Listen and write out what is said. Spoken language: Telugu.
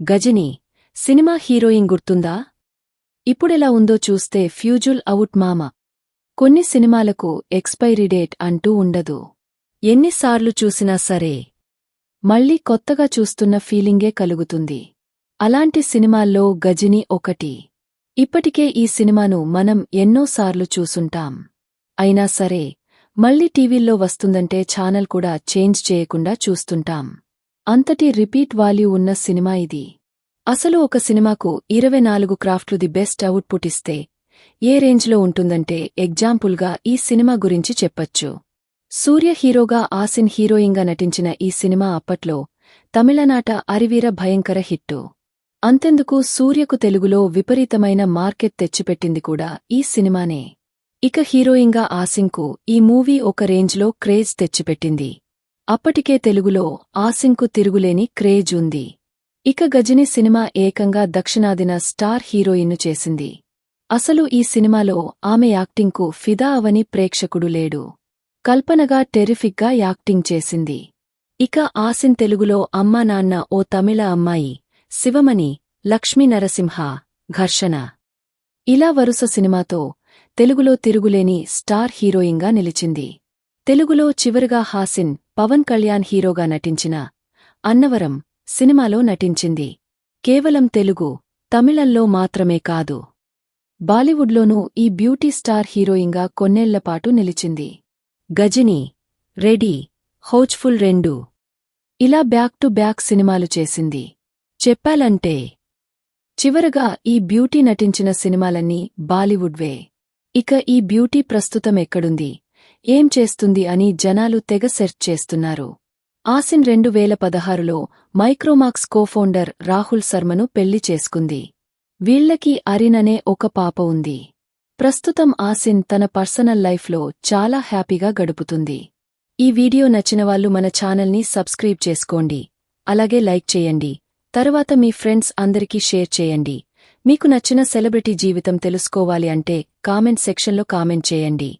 గజని సినిమా హీరోయిన్ గుర్తుందా? ఇప్పుడెలా ఉందో చూస్తే ఫ్యూజుల్ అవుట్ మామ. కొన్ని సినిమాలకు ఎక్స్పైరీ డేట్ అంటూ ఉండదు. ఎన్నిసార్లు చూసినా సరే మళ్ళీ కొత్తగా చూస్తున్న ఫీలింగే కలుగుతుంది. అలాంటి సినిమాల్లో గజిని ఒకటి. ఇప్పటికే ఈ సినిమాను మనం ఎన్నోసార్లు చూసుంటాం. అయినా సరే మళ్ళీ టీవీల్లో వస్తుందంటే ఛానల్ కూడా చేంజ్ చేయకుండా చూస్తుంటాం. అంతటి రిపీట్ వాల్యూ ఉన్న సినిమా ఇది. అసలు ఒక సినిమాకు ఇరవై నాలుగు క్రాఫ్ట్లు ది బెస్ట్ అవుట్పుట్ ఇస్తే ఏ రేంజ్లో ఉంటుందంటే ఎగ్జాంపుల్గా ఈ సినిమా గురించి చెప్పొచ్చు. సూర్య హీరోగా ఆసిన్ హీరోయిన్గా నటించిన ఈ సినిమా అప్పట్లో తమిళనాట అరివీర భయంకర హిట్టు. అంతెందుకు సూర్యకు తెలుగులో విపరీతమైన మార్కెట్ తెచ్చిపెట్టింది కూడా ఈ సినిమానే. ఇక హీరోయిన్గా ఆసింకు ఈ మూవీ ఒక రేంజ్లో క్రేజ్ తెచ్చిపెట్టింది. అప్పటికే తెలుగులో ఆసింకు తిరుగులేని క్రేజ్ ఉంది. ఇక గజని సినిమా ఏకంగా దక్షిణాదిన స్టార్ హీరోయిన్ను చేసింది. అసలు ఈ సినిమాలో ఆమె యాక్టింగ్కు ఫిదా అవని ప్రేక్షకుడు లేడు. కల్పనగా టెరిఫిక్గా యాక్టింగ్ చేసింది. ఇక ఆసిన్ తెలుగులో అమ్మా నాన్న ఓ తమిళ అమ్మాయి శివమణి లక్ష్మీ నరసింహ ఘర్షణ. ఇలా వరుస సినిమాతో తెలుగులో తిరుగులేని స్టార్ హీరోయిన్గా నిలిచింది. తెలుగులో చివరిగా హాసిన్ పవన్ కళ్యాణ్ హీరోగా నటించిన అన్నవరం సినిమాలో నటించింది. కేవలం తెలుగు తమిళంలో మాత్రమే కాదు బాలీవుడ్లోనూ ఈ బ్యూటీ స్టార్ హీరోయిన్గా కొన్నేళ్ళపాటు నిలిచింది. గజిని రెడీ హౌజ్ఫుల్ రెండు ఇలా బ్యాక్ టు బ్యాక్ సినిమాలు చేసింది. చెప్పాలంటే చివరగా ఈ బ్యూటీ నటించిన సినిమాలన్నీ బాలీవుడ్వే. ఇక ఈ బ్యూటీ ప్రస్తుతం ఎక్కడుంది? ఏం చేస్తుంది అని జనాలు తెగ సెర్చ్ చేస్తున్నారు. ఆసిన్ రెండు వేల పదహారులో మైక్రోమాక్స్ కోఫౌండర్ రాహుల్ శర్మను పెళ్ళి చేసుకుంది. వీళ్ళకి అరిన్ అనే ఒక పాప ఉంది. ప్రస్తుతం ఆసిన్ తన పర్సనల్ లైఫ్లో చాలా హ్యాపీగా గడుపుతుంది. ఈ వీడియో నచ్చినవాళ్ళు మన ఛానల్ని సబ్స్క్రైబ్ చేసుకోండి. అలాగే లైక్ చేయండి. తరువాత మీ ఫ్రెండ్స్ అందరికీ షేర్ చేయండి. మీకు నచ్చిన సెలబ్రిటీ జీవితం తెలుసుకోవాలి అంటే కామెంట్ సెక్షన్లో కామెంట్ చేయండి.